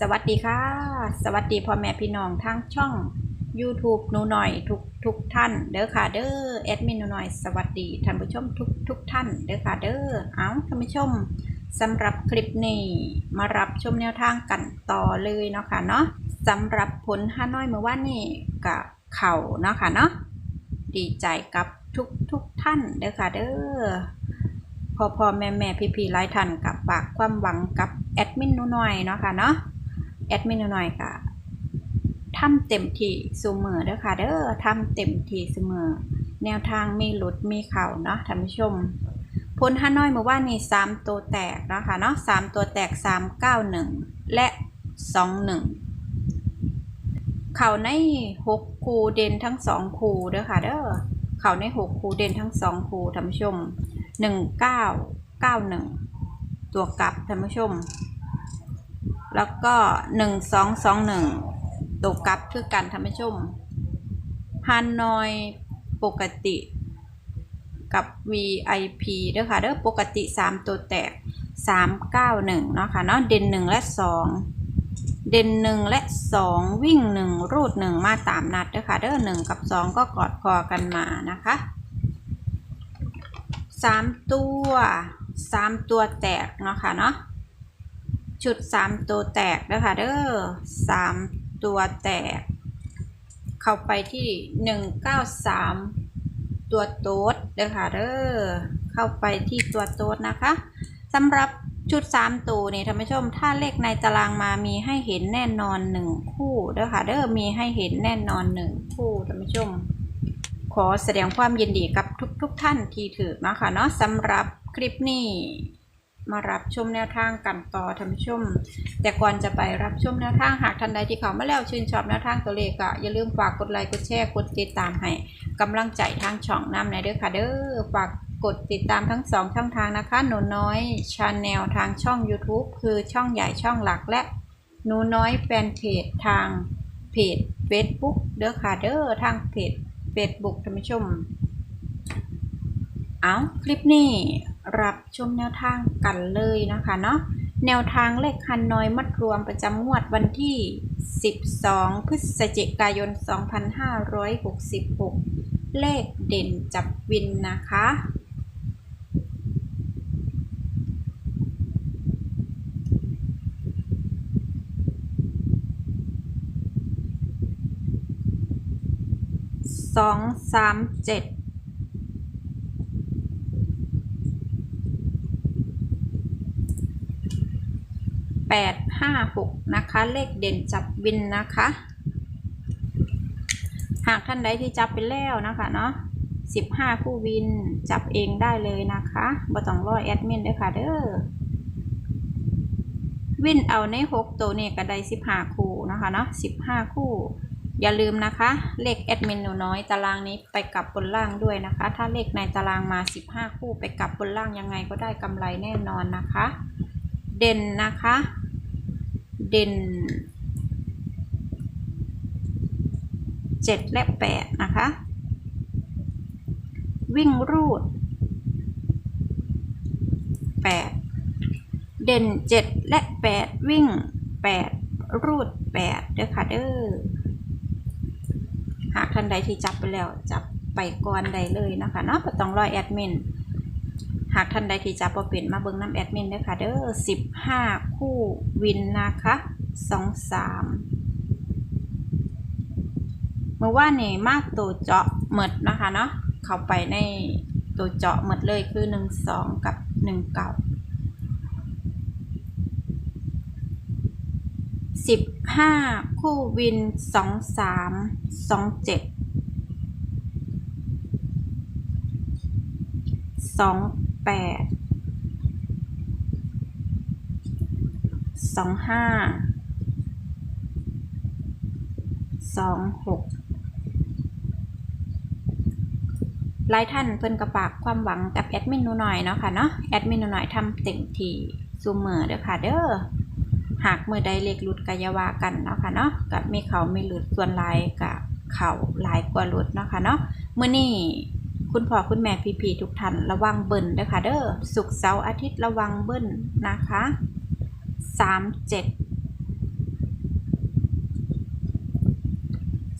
สวัสดีค่ะ สวัสดีพ่อแม่พี่น้องทางช่อง YouTube หนูหน่อยทุกทุกท่าน เด้อค่ะเด้อแอดมินหนูหน่อยสวัสดีท่านผู้ชมทุกทุกท่านเด้อค่ะเด้อเอาท่านผู้ชมสำหรับคลิปนี้มารับชมแนวทางกันต่อเลยเนาะค่ะเนาะสำหรับผลฮาน้อยเมื่อวานนี้กับเข่าเนาะค่ะเนาะดีใจกับทุกทุกท่านเด้อค่ะเด้อพอพอแม่แม่พี่พี่หลายท่านกับฝากความหวังกับแอดมินหนูหน่อยเนาะค่ะเนาะ แอดมินหนูหน่อยก็ทำเต็มที่เสมอเด้อค่ะเด้อทำเต็มที่เสมอแนวทางมีหลุดมีเข่าเนาะท่านผู้ชมพลฮานอยเมื่อวานนี้สามตัวแตกเนาะค่ะเนาะสามตัวแตกสามเก้าหนึ่งและสองหนึ่งเข่าในหกคูเด่นทั้งสองคูเด้อค่ะเด้อเข่าในหกคูเด่นทั้งสองคูท่านผู้ชมหนึ่งเก้าเก้าหนึ่งตัวกลับท่านผู้ชม แล้วก็หนึ่งสองสองหนึ่งตัวกลับคือกันท่านผู้ชมฮานอยปกติกับ VIP เด้อค่ะเด้อปกติ 3 ตัวแตก 391 เนาะค่ะเนาะเด่น 1 และ 2 เด่น 1 และ 2 วิ่ง 1 รูด 1 มาตามนัดเด้อค่ะเด้อ1กับ 2 ก็กอดคอกันมานะคะสามตัวสามตัวแตก เนาะค่ะเนาะ ชุดสามตัวแตกเด้อค่ะเด้อสามตัวแตก เข้าไปที่หนึ่งเก้าสามตัวโต๊ดเด้อค่ะเด้อเข้าไปที่ตัวโต๊ดนะคะสำหรับชุดสามตัวนี่ท่านผู้ชมถ้าเลขในตารางมามีให้เห็นแน่นอนหนึ่งคู่เด้อค่ะเด้อมีให้เห็นแน่นอนหนึ่งคู่ท่านผู้ชม ขอแสดงความยินดีกับทุกๆทท่านที่ถือนะคะเนาะสำหรับคลิปนี้ มารับชมแนวทางกันต่อท่านผู้ชม แต่ก่อนจะไปรับชมแนวทางหากท่านใดที่เขามาแล้วชื่นชอบแนวทางตัวเลขก็อย่าลืมฝากกดไลค์กดแชร์กดติดตามให้กำลังใจทางช่องน้ำในเด้อค่ะเด้อฝากกดติดตามทั้งสองช่องทางนะคะหนูน้อยชาแนลทางช่อง YouTube คือช่องใหญ่ช่องหลักและหนูน้อยแฟนเพจทางเพจ Facebook เด้อค่ะเด้อทางเพจเฟซบุ๊กท่านผู้ชม เอาคลิปนี้ รับชมแนวทางกันเลยนะคะเนาะแนวทางเลขคันน้อยมัดรวมประจำงวดวันที่ 12 พฤศจิกายน 2566 เลขเด่นจับวินนะคะ สองสามเจ็ด แปดห้าหกนะคะ เลขเด่นจับวินนะคะ หากท่านใดที่จับไปแล้วนะคะเนาะสิบห้าผู้วินจับเองได้เลยนะคะบ่ต้องรอแอดมินด้วยค่ะเด้อวินเอาในหกตัวนี่ก็ได้สิบห้าคู่นะคะเนาะสิบห้าคู่ อย่าลืมนะคะ เลขแอดมินหนูน้อยตารางนี้ไปกลับบนล่างด้วยนะคะ ถ้าเลขในตารางมา 15 คู่ไปกลับบนล่างยังไงก็ได้กำไรแน่นอนนะคะ เด่นนะคะ เด่น 7 และ 8 นะคะ วิ่งรูด 8 เด่น 7 และ 8 วิ่ง 8 รูด 8 เด้อค่ะเด้อหากท่านใดที่จับไปแล้วจับไปก่อนใดเลยนะคะเนาะต้องรอแอดมิน หากท่านใดที่จับบ่เป็นมาเบิ่งน้ำแอดมินเด้อค่ะเด้อสิบห้าคู่วินนะคะสองสามเมื่อว่านนี่มากตัวเจาะหมดนะคะเนาะเข้าไปในตัวเจาะหมดเลยคือหนึ่งสองกับหนึ่งเก้าสิบห้าคู่วินสองสามสองเจ็ดสอง แปดสองห้าสองหกหลายท่านเพิ่นกระปากความหวังกับแอดมินหนูหน่อยเนาะค่ะเนาะแอดมินหนูหน่อยทำเต็มที่ซูมเมอร์เด้อค่ะเด้อหากมือใดเล็กหลุดกายาวากันเนาะค่ะเนาะกับมีเขาไม่หลุดส่วนลายกับเขาหลายกว่าหลุดเนาะค่ะเนาะมื่อนี้ คุณพ่อคุณแม่พี่ๆทุกท่านระวังเบิ้ลด้วค่ะเด้อสุกเสาร์อาทิตย์ระวังเบิ้ลนะคะสามเจ็ด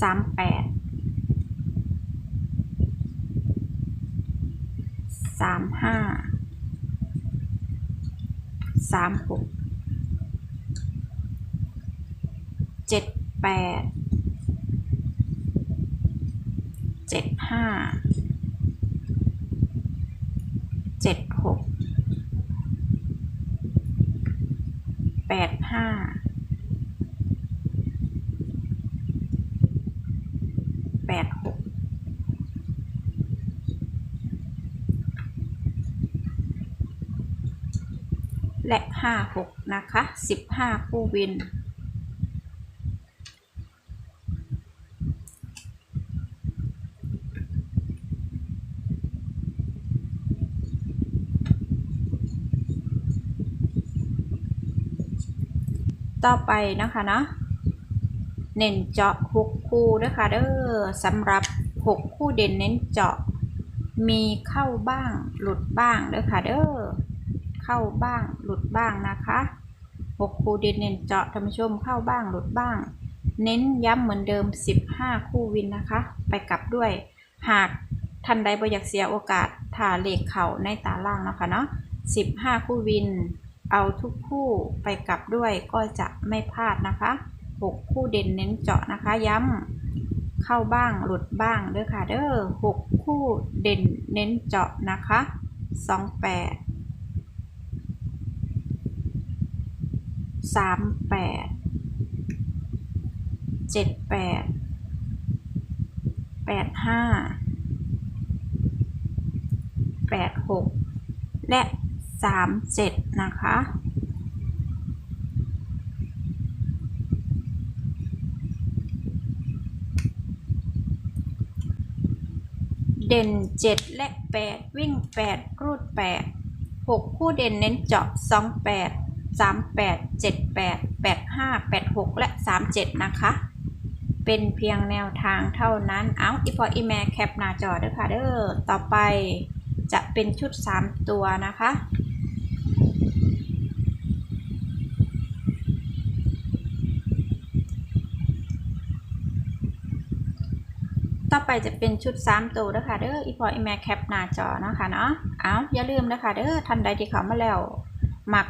สามแปดสามห้าสามหกเจ็ดแปดเจ็ดห้า เจ็ดหกแปดห้าแปดหกและห้าหกนะคะสิบห้าคู่วิน ต่อไปนะคะเนาะเน้นเจาะหกคู่ด้วยค่ะเด้อสำหรับหกคู่เด่นเน้นเจาะ มีเข้าบ้างหลุดบ้างเด้อค่ะเด้อเข้าบ้างหลุดบ้างนะคะหกคู่เด่นเน้นเจาะท่านผู้ชมเข้าบ้างหลุดบ้าง เน้นย้ำเหมือนเดิม 15 คู่วินนะคะ ไปกลับด้วย หากท่านใดบ่อยากเสียโอกาสถ่าเลขเข่าในตาล่างนะคะเนาะ15 คู่วิน เอาทุกคู่ไปกลับด้วยก็จะไม่พลาดนะคะ 6 คู่เด่นเน้นเจาะนะคะ ย้ำเข้าบ้างหลุดบ้างเด้อค่ะเด้อ6คู่เด่นเน้นเจาะนะคะ 28 38 78 85 86 และ 37นะคะ เด่น7และ8วิ่ง8รูด8 6คู่เด่นเน้นเจาะ28 38 78 85 86และ37นะคะเป็นเพียงแนวทางเท่านั้น เอาอีพออีแมแคปหน้าจอเด้อค่ะเด้อ ต่อไปจะเป็นชุด 3 ตัวนะคะ ต่อไป จะเป็นชุด3ตัวนะคะเด้ออีพออีแม่แคปหน้าจอเนาะคะเนาะเอาอย่าลืมนะคะเด้อทันใดที่เขามาแล้วมัก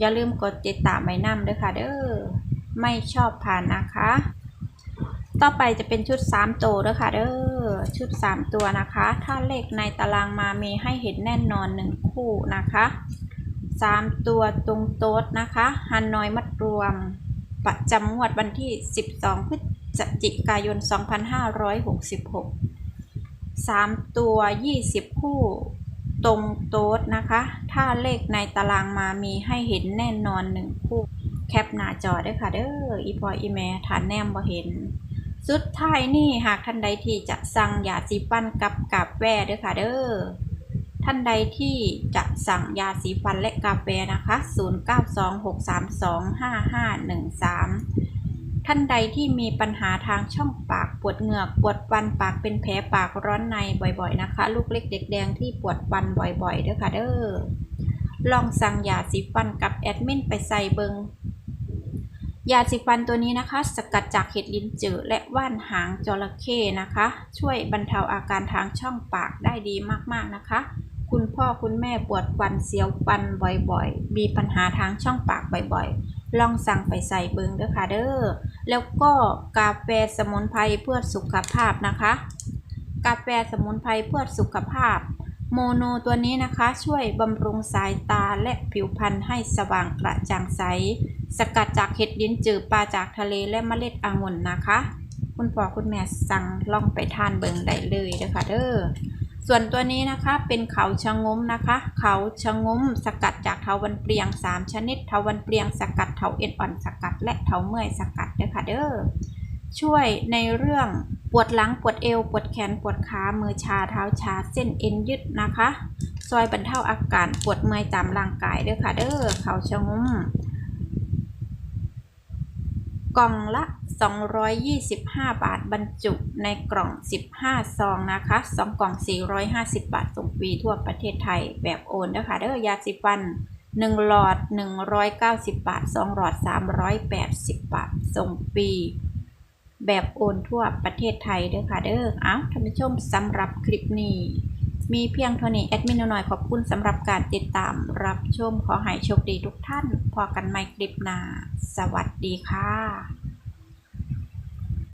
อย่าลืมกดติดตามไว้นำเด้อค่ะเด้อไม่ชอบผ่านนะคะ ต่อไปจะเป็นชุด3ตัวเด้อค่ะเด้อชุด 3 ตัวนะคะ ถ้าเลขในตารางมามีให้เห็นแน่นอน 1 คู่นะคะ 3 ตัวตรงโต๊ดนะคะฮันนอยมัดรวม ประจำงวดวันที่ 12 พฤศจิกายน 2566 3 ตัว 20 คู่ตรงโต๊ดนะคะ ถ้าเลขในตารางมามีให้เห็นแน่นอน1คู่ แคปหน้าจอด้วยค่ะเด้ออีพออีแม่ทานแนมบ่เห็น สุดท้ายนี่หากท่านใดที่จะสั่งอย่าสีฟันกับกาแฟเด้อค่ะเด้อ ท่านใดที่จะสั่งยาสีฟันและกาแฟนะคะ 0926325513 ท่านใดที่มีปัญหาทางช่องปากปวดเหงือกปวดฟันปากเป็นแผลปากร้อนในบ่อยๆนะคะ ลูกเล็กเด็กแดงที่ปวดฟันบ่อยๆเด้อค่ะเด้อ ลองสั่งยาสีฟันกับแอดมินไปใส่เบิงยาสีฟันตัวนี้นะคะ สกัดจากเห็ดลิ้นจือและว่านหางจระเข้นะคะ ช่วยบรรเทาอาการทางช่องปากได้ดีมากๆนะคะ คุณพ่อคุณแม่ปวดฟันเสียวฟันบ่อยๆ มีปัญหาทางช่องปากบ่อยๆ ลองสั่งไปใส่เบิงเด้อค่ะเด้อ แล้วก็กาแฟสมุนไพรเพื่อสุขภาพนะคะ กาแฟสมุนไพรเพื่อสุขภาพ โมโนตัวนี้นะคะ ช่วยบำรุงสายตาและผิวพรรณให้สว่างกระจ่างใส สกัดจากเห็ดลิ้นจือปลาจากทะเลและเมล็ดองุ่นนะคะ คุณพ่อคุณแม่สั่งลองไปทานเบิงได้เลยเด้อค่ะเด้อ ส่วนตัวนี้นะคะเป็นเขาชะงมนะคะ เขาชะงมสกัดจากเถาวันเปลียง 3 ชนิดเถาวันเปลียงสกัดเถาเอ็ดอ่อนสกัด และเถาเมื่อยสกัดเด้อค่ะเด้อช่วยในเรื่องปวดหลังปวดเอวปวดแขนปวดขามือชาเท้าชาเส้นเอ็นยืดนะคะซอยบรรเทาอาการปวดเมื่อยตามร่างกายเด้อค่ะเด้อเขาชะงมกล่องละ 225 บาทบรรจุในกล่อง 15 ซองนะคะ2กล่อง 450 บาทส่งฟรีทั่วประเทศไทยแบบโอนนะคะเด้อยาสีฟัน 1 หลอด 190 บาท 2 หลอด 380 บาทส่งฟรีแบบโอนทั่วประเทศไทยเด้อค่ะเด้อเอ้าท่านผู้ชมสำหรับคลิปนี้ มีเพียงเท่านี้ แอดมินหน่อยขอบคุณสำหรับการติดตามรับชมขอให้โชคดีทุกท่าน พอกันใหม่คลิปหน้า สวัสดีค่ะ